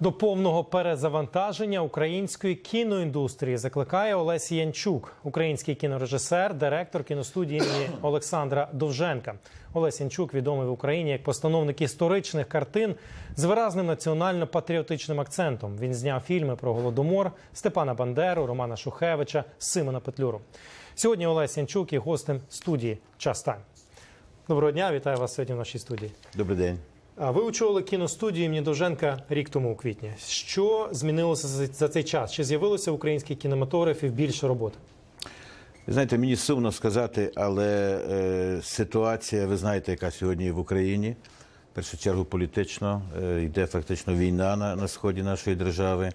До повного перезавантаження української кіноіндустрії закликає Олесь Янчук, український кінорежисер, директор кіностудії імені Олександра Довженка. Олесь Янчук відомий в Україні як постановник історичних картин з виразним національно-патріотичним акцентом. Він зняв фільми про голодомор Степана Бандеру, Романа Шухевича, Симона Петлюру. Сьогодні Олесь Янчук є гостем студії Час Тайм. Доброго дня, вітаю вас сьогодні в нашій студії. Добрий день. Ви очолили кіностудію імені Довженка рік тому у квітні. Що змінилося за- цей час? Чи з'явилося в українській кінематографі більше роботи? Знаєте, мені сумно сказати, але е, ситуація, ви знаєте, яка сьогодні в Україні. В першу чергу політично е, йде фактично війна на, на сході нашої держави,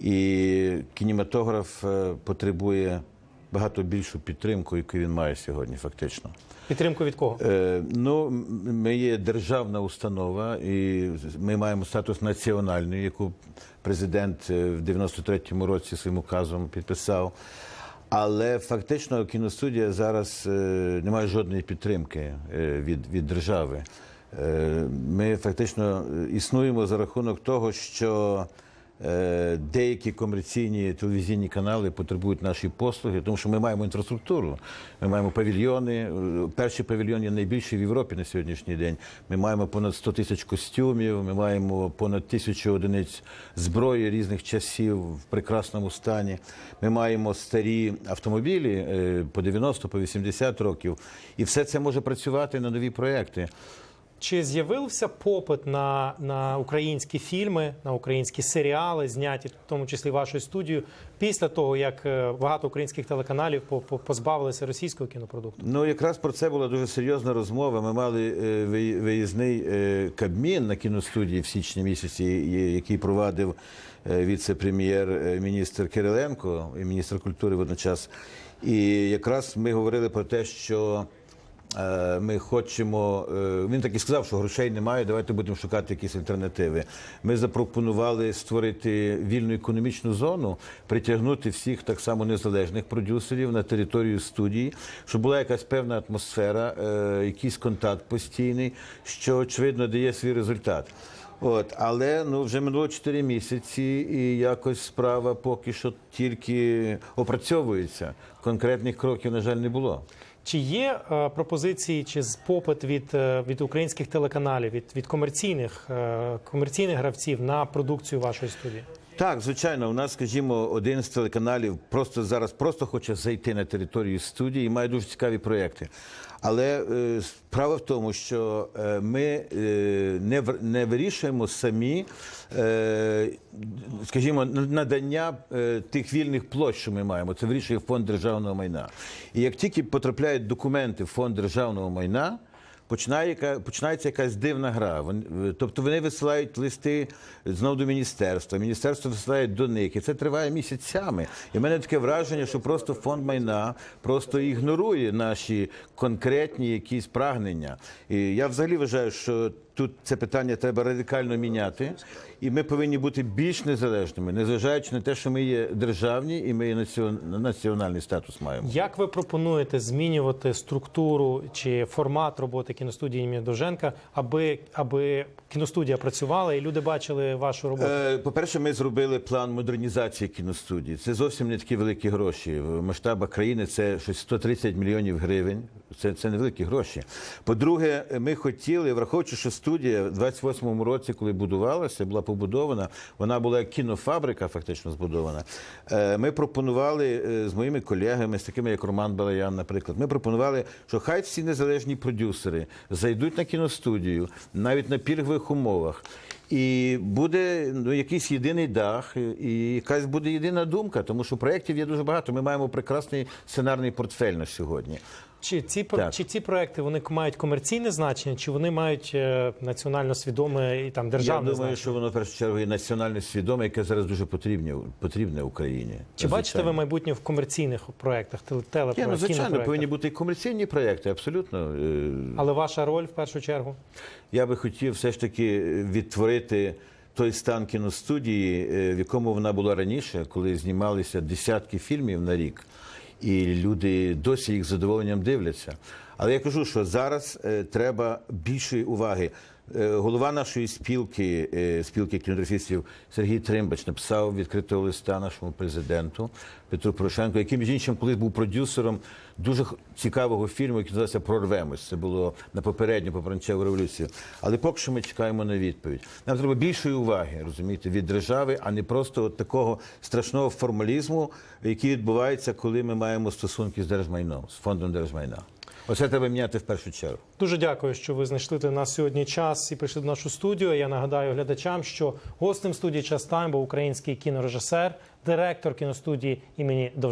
і кінематограф е, потребує багато більшу підтримку, яку він має сьогодні, фактично. Підтримку від кого? Е, ну, ми є державна установа, і ми маємо статус національної, яку президент е, в 93-му році своїм указом підписав. Але фактично кіностудія зараз е, не має жодної підтримки е, від, від держави. Е, Ми фактично е, існуємо за рахунок того, що деякі комерційні телевізійні канали потребують наші послуги, тому що ми маємо інфраструктуру, ми маємо павільйони. Е, Перший павільйон є найбільший в Європі на сьогоднішній день. Ми маємо понад 100 тисяч костюмів, ми маємо понад тисячу одиниць зброї різних часів в прекрасному стані. Ми маємо старі автомобілі е, по 90, по 80 років, і все це може працювати на нові проекти. Чи з'явився попит на, на українські фільми, на українські серіали, зняті, в тому числі вашою студією, після того, як е, багато українських телеканалів по- по- позбавилися російського кінопродукту? Ну, якраз про це була дуже серйозна розмова. Ми мали е, ви- виїзний е, кабмін на кіностудії в січні місяці, який провадив е, віце-прем'єр е, міністр Кириленко і міністр культури водночас. І якраз ми говорили про те, що. Е, Ми хочемо. е, Він так і сказав, що грошей немає. Давайте будемо шукати якісь альтернативи. Ми запропонували створити вільну економічну зону, притягнути всіх так само незалежних продюсерів на територію студії, щоб була якась певна атмосфера, е, якийсь контакт постійний, що очевидно дає свій результат. От, але ну вже минуло 4 місяці, і якось справа поки що тільки опрацьовується. Конкретних кроків, на жаль, не було. Чи є е, пропозиції чи попит від, е, від українських телеканалів, від, від комерційних, е, комерційних гравців на продукцію вашої студії? Так, звичайно, у нас, скажімо, один з телеканалів просто зараз просто хоче зайти на територію студії і має дуже цікаві проєкти. Але е, справа в тому, що е, ми е, не, не вирішуємо самі, е, скажімо, надання е, тих вільних площ, що ми маємо. Це вирішує фонд державного майна. І як тільки потрапляють документи в фонд державного майна. Починає яка починається якась дивна гра. Вон- е, тобто вони висилають листи знову до міністерства. Міністерство висилає до них, і це триває місяцями. І в мене таке враження, що просто фонд майна просто ігнорує наші конкретні якісь прагнення. І я взагалі вважаю, що тут це питання треба радикально міняти, і ми повинні бути більш незалежними, незважаючи на те, що ми є державні і ми є національний статус маємо. Як ви пропонуєте змінювати структуру чи формат роботи кіностудії імені Довженка, аби, аби кіностудія працювала і люди бачили вашу роботу? Е, По-перше, ми зробили план модернізації кіностудії. Це зовсім не такі великі гроші. В масштабах країни це щось 130 мільйонів гривень. Це, це невеликі гроші. По-друге, ми хотіли, враховуючи, що студія в 28-му році, коли будувалася, була побудована, вона була як кінофабрика, фактично збудована. Е, Ми пропонували е, з моїми колегами, з такими як Роман Балаян, наприклад, ми пропонували, що хай всі незалежні продюсери зайдуть на кіностудію навіть на пільгових умовах. І буде ну, якийсь єдиний дах, і якась буде єдина думка, тому що проєктів є дуже багато. Ми маємо прекрасний сценарний портфель на сьогодні. Чи ці Так. чи ці проекти вони мають комерційне значення, чи вони мають е, національно свідоме і там Я думаю, значення? що воно в першу чергу є національно свідоме, яке зараз дуже потрібне, потрібне Україні. Чи бачите ви майбутнє в комерційних проектах, теле- ну, звичайно, повинні бути і комерційні проєкти, абсолютно. Е, Але ваша роль в першу чергу? Я би хотів все ж таки відтворити той стан кіностудії, е, в якому вона була раніше, коли знімалися десятки фільмів на рік, і люди досі їх з задоволенням дивляться. Але я кажу, що зараз е, треба більшої уваги. Е, Голова нашої спілки, е, спілки кінематографістів Сергій Тримбач написав відкритого листа нашому президенту Петру Порошенку, який, між іншим, колись був продюсером дуже цікавого фільму, який називався Прорвемось. Це було на попередню попранчеву революцію. Але поки що ми чекаємо на відповідь. Нам треба більшої уваги, розумієте, від держави, а не просто от такого страшного формалізму, який відбувається, коли ми маємо стосунки з держмайном, з фондом держмайна. Оце треба міняти в першу чергу. Дуже дякую, що ви знайшли на нас сьогодні час і прийшли до нашу студію. Я нагадаю глядачам, що гостем студії час тайм був український кінорежисер, директор кіностудії імені Довженка.